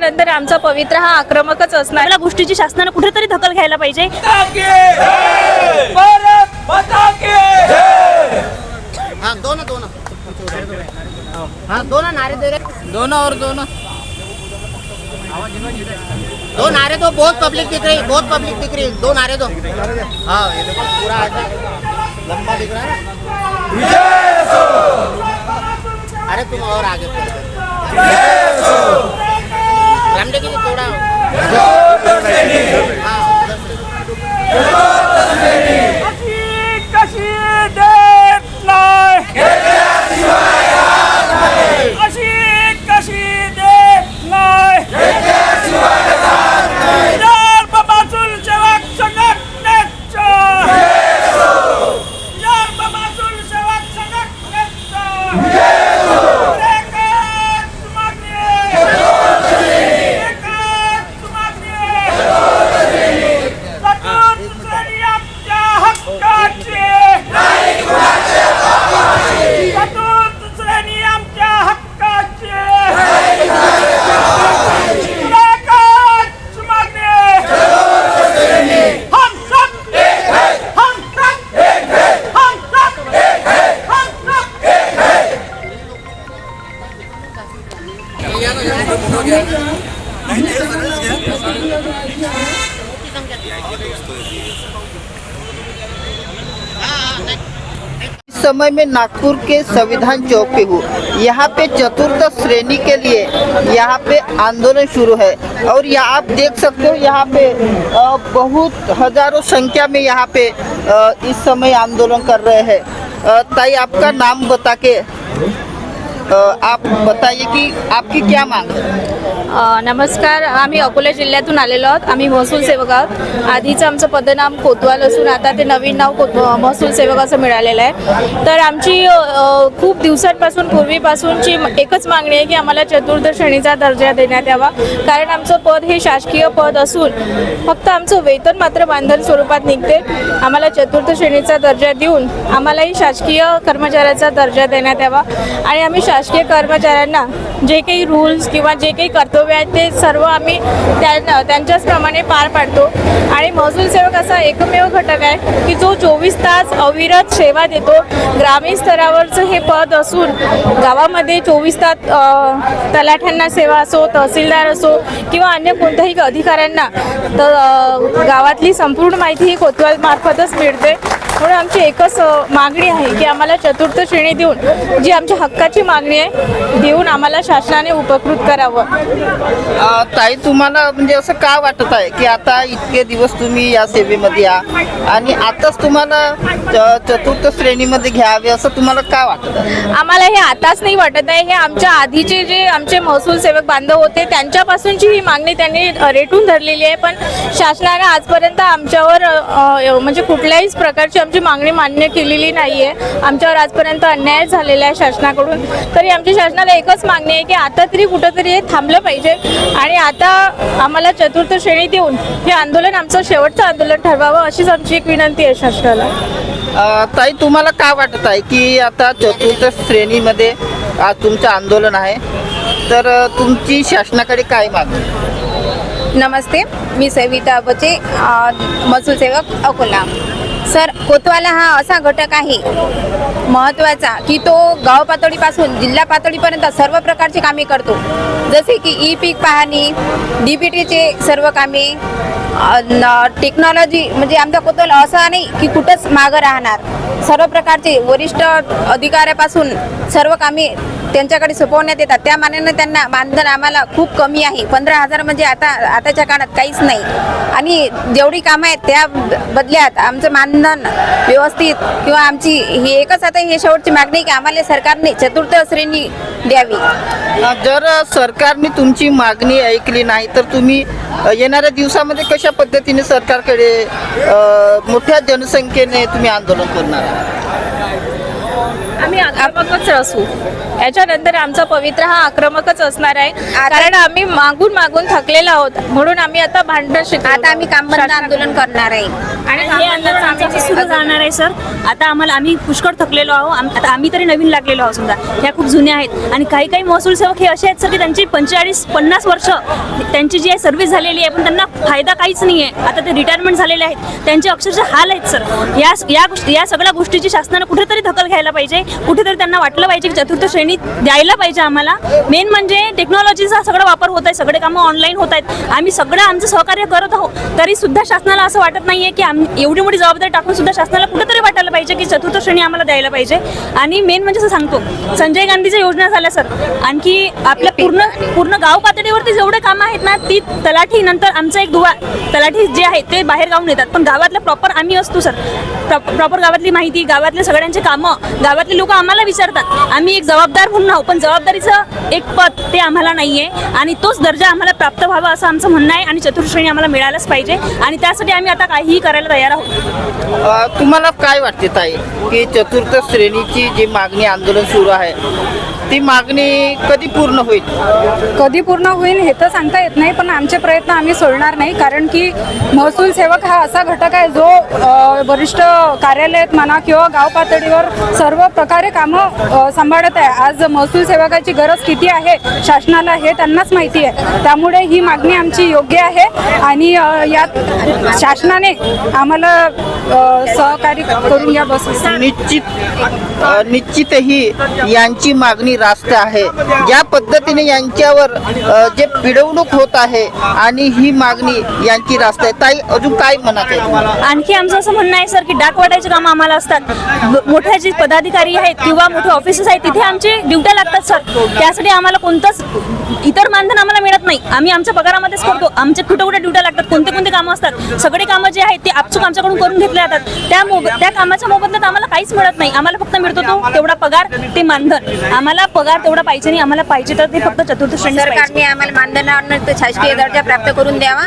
नंतर आमचा पवित्र हा आक्रमकच असणार. या गोष्टीची शासनानं कुठेतरी दखल घ्यायला पाहिजे. हाँ दोनों दोनों. हाँ दोनों नारे दे रहे दोनों और दोनों. दो नारे दो बहुत पब्लिक दिख रही बहुत पब्लिक दिख रही. दो नारे दो. हाँ ये देखो पूरा लंबा दिख रहा है ना? अरे तुम और आगे উড়াও इस समय में नागपुर के संविधान चौक पे हूँ। यहाँ पे चतुर्थ श्रेणी के लिए यहाँ पे आंदोलन शुरू है। और यहाँ आप देख सकते हो, यहाँ पे बहुत हज़ारों संख्या में यहाँ पे इस समय आंदोलन कर रहे हैं। ताई, आपका नाम बता के आप बताइए की आपकी क्या मांग है? नमस्कार आम्ही अकोला जिल्ह्यातून आलेलो आहोत. आम्ही महसूल सेवक आहोत. आधीचं आमचं पदनाम कोतवाल असून आता ते नवीन नाव कोत महसूल सेवक असं मिळालेलं आहे. तर आमची खूप दिवसांपासून पूर्वीपासूनची एकच मागणी आहे की आम्हाला चतुर्थ श्रेणीचा दर्जा देण्यात यावा. कारण आमचं पद हे शासकीय पद असून फक्त आमचं वेतन मात्र बांधन स्वरूपात निघते. आम्हाला चतुर्थ श्रेणीचा दर्जा देऊन आम्हालाही शासकीय कर्मचाऱ्याचा दर्जा देण्यात यावा. आणि आम्ही शासकीय कर्मचाऱ्यांना जे काही रूल्स किंवा जे काही कर्तव्य आहेत ते सर्व आम्ही त्यांना त्यांच्याच प्रमाणे पार पाडतो. आणि महसूल सेवक असा एकमेव घटक आहे की जो चोवीस तास अविरत सेवा देतो. ग्रामीण स्तरावरचं हे पद असून गावामध्ये चोवीस तास तलाठ्यांना सेवा असो तहसीलदार असो किंवा अन्य कोणत्याही अधिकाऱ्यांना तर गावातली संपूर्ण माहिती ही कोतवाल मार्फतच मिळते. म्हणून आमची एकच मागणी आहे की आम्हाला चतुर्थ श्रेणी देऊन जी आमच्या हक्काची मागणी आहे देऊन आम्हाला शासनाने उपकृत करावं. ताई तुम्हाला म्हणजे असं का वाटत आहे की आता इतके दिवस तुम्ही या सेवेमध्ये या आणि आताच तुम्हाला चतुर्थ श्रेणीमध्ये घ्यावे असं तुम्हाला का वाटत आम्हाला हे आताच नाही वाटत आहे हे आमच्या आधीचे जे आमचे महसूल सेवक बांधव होते त्यांच्यापासूनची ही मागणी त्यांनी रेटून धरलेली आहे. पण शासनाने आजपर्यंत आमच्यावर म्हणजे कुठल्याही प्रकारची आमची मागणी मान्य केलेली नाही आहे आमच्यावर आजपर्यंत अन्याय झालेला आहे शासनाकडून. तरी आमच्या शासनाला एकच मागणी आहे की आता तरी कुठंतरी हे थांबलं पाहिजे. आणि आता आम्हाला चतुर्थ श्रेणी देऊन हे आंदोलन आमचं शेवटचं आंदोलन ठरवावं अशीच आमची एक विनंती आहे शासनाला. ताई तुम्हाला का वाटत आहे की आता चतुर्थ श्रेणीमध्ये आज तुमचं आंदोलन आहे? तर तुमची शासनाकडे काय मागणी? नमस्ते मी सविता बचे महसूल सेवक अकोला. सर कोतवाला हा असा घटक आहे महत्त्वाचा की तो गाव पातळीपासून जिल्हा पातळीपर्यंत सर्व प्रकारची कामे करतो. जसे की ई पीक पाहणी डी बी टीचे सर्व कामे टेक्नॉलॉजी म्हणजे आमचा कोतवाल असा नाही की कुठंच मागं राहणार. सर्व प्रकारचे वरिष्ठ अधिकाऱ्यापासून सर्व कामे त्यांच्याकडे सोपवण्यात येतात. त्या मानाने त्यांना मानधन आम्हाला खूप कमी आहे. पंधरा हजार म्हणजे आता आताच्या काळात काहीच नाही. आणि जेवढी कामं आहेत त्या बदल्यात आमचं मानधन व्यवस्थित किंवा आमची ही एकच आता हे शेवटची मागणी आहे की आम्हाला सरकारने चतुर्थ श्रेणी द्यावी. जर सरकारने तुमची मागणी ऐकली नाही तर तुम्ही येणाऱ्या दिवसामध्ये कशा पद्धतीने सरकारकडे मोठ्या जनसंख्येने तुम्ही आंदोलन करणार आहात? आम्ही असू. याच्यानंतर आमचा पवित्र हा आक्रमकच असणार आहे. कारण आम्ही मागून मागून थकलेलो आहोत. म्हणून आम्ही आता भांडण शिकलो. आता आम्ही काम बंद आंदोलन करणार आहे. आणि हे आंदोलन आमचं सुरू राहणार आहे सर. आता आम्हाला आम्ही पुष्कळ थकलेलो आहो. आम- आता आम्ही तरी नवीन लागलेलो आहोत समजा. ह्या खूप जुन्या आहेत. आणि काही काही महसूल सेवक हे असे आहेत सर की त्यांची पंचेचाळीस पन्नास वर्ष त्यांची जी आहे सर्व्हिस झालेली आहे पण त्यांना फायदा काहीच नाही आहे आता ते रिटायरमेंट झालेले आहेत. त्यांचे अक्षरशः हाल आहेत सर. या या गोष्टी या सगळ्या गोष्टीची शासनानं कुठेतरी दखल घ्यायला पाहिजे. कुठेतरी त्यांना वाटलं पाहिजे की चतुर्थ श्रेणी द्यायला पाहिजे आम्हाला. मेन म्हणजे टेक्नॉलॉजीचा सगळा वापर होत आहे सगळे कामं ऑनलाईन होत आहेत. आम्ही सगळं आमचं सहकार्य करत आहोत. तरी सुद्धा शासनाला असं वाटत नाहीये की आम एवढी मोठी जबाबदारी टाकून सुद्धा शासनाला कुठेतरी वाटायला पाहिजे की चतुर्थ श्रेणी आम्हाला द्यायला पाहिजे. आणि मेन म्हणजे असं सांगतो संजय गांधीच्या योजना झाल्या सर आणखी आपल्या पूर्ण पूर्ण गाव पातळीवरती जेवढे कामं आहेत ना ती तलाठी नंतर आमचा एक दुवा तलाठी जे आहेत ते बाहेर गावून येतात. पण गावातलं प्रॉपर आम्ही असतो सर प्रॉपर गावातली माहिती गावातले सगळ्यांचे कामं गावातले लोक आम्हाला विचारतात. आम्ही एक जबाबदार म्हणून आहो पण जबाबदारीचं एक पद ते आम्हाला नाही आहे आणि तोच दर्जा आम्हाला प्राप्त व्हावा असं आमचं म्हणणं आहे आणि चतुर्श्रेणी आम्हाला मिळायलाच पाहिजे. आणि त्यासाठी आम्ही आता काहीही करायला तयार आहोत. अ, तुम्हाला काय वाटते ताई की चतुर्थ श्रेणीची जी मागणी आंदोलन सुरू आहे ती मागणी कधी पूर्ण होईल? कधी पूर्ण होईल हे तर सांगता येत नाही पण आमचे प्रयत्न आम्ही सोडणार नाही कारण की महसूल सेवक हा असा घटक आहे जो वरिष्ठ कार्यालयात म्हणा किंवा गाव पातळीवर सर्व प्रकारे कामं सांभाळत आहे. आज महसूल सेवकाची गरज किती आहे शासनाला हे त्यांनाच माहिती आहे. त्यामुळे ही मागणी आमची योग्य आहे आणि यात शासनाने आम्हाला सहकार्य करून घ्या बस निश्चित निश्चितही यांची मागणी जास्त आहे. ज्या पद्धतीने यांच्यावर जे पिडवणूक होत आहे आणि ही मागणी यांची रास्त आहे. ताई अजून काय म्हणत आहे आणखी आमचं असं म्हणणं आहे सर की डाक वाटायचे काम आम्हाला असतात. मोठ्या जे पदाधिकारी आहेत किंवा मोठे ऑफिसेस आहेत तिथे आमचे ड्युट्या लागतात सर. त्यासाठी आम्हाला कोणतंच इतर मानधन आम्हाला मिळत नाही. आम्ही आमच्या पगारामध्येच करतो. आमचे कुठे कुठे ड्युट्या लागतात कोणते कोणते कामं असतात. सगळे कामं जे आहेत ते आपसूक आमच्याकडून करून घेतले जातात. त्या मोब त्या कामाच्या मोबदल्यात आम्हाला काहीच मिळत नाही. आम्हाला फक्त मिळतो तो तेवढा पगार ते मानधन. आम्हाला पगार तेवढा पाहिजे नाही आम्हाला पाहिजे तर ते फक्त चतुर्थ श्रेणी पाहिजे. सरकारने आम्हाला मानधनावर शासकीय दर्जा प्राप्त करून द्यावा.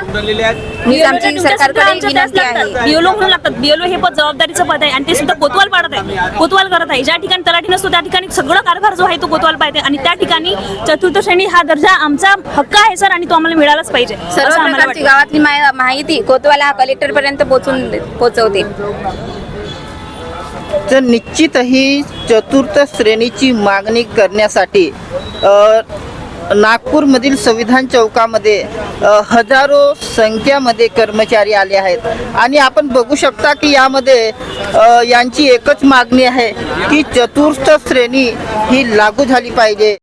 हीच आमची सरकारकडे विनंती आहे. बिओलो म्हणून लागतात. बिओलो हे पद जबाबदारीचं पद आहे आणि ते सुद्धा कोतवाल पाडत आहे. कोतवाल करत आहे. ज्या ठिकाणी तलाठी नसतो त्या ठिकाणी सगळं कारभार जो आहे तो कोतवाल पाहते आणि त्या ठिकाणी चतुर्थ श्रेणी हा दर्जा आमचा हक्क आहे सर आणि तो आम्हाला मिळालाच पाहिजे. सर्व प्रकारची. गावातली माहिती कोतवाला हा कलेक्टर पर्यंत पोहोचून पोहोचवते तर निश्चितही चतुर्थ श्रेणीची मागणी करण्यासाठी नागपूरमधील संविधान चौकामध्ये हजारो संख्यामध्ये कर्मचारी आले आहेत. आणि आपण बघू शकता की यामध्ये यांची एकच मागणी आहे की चतुर्थ श्रेणी ही लागू झाली पाहिजे.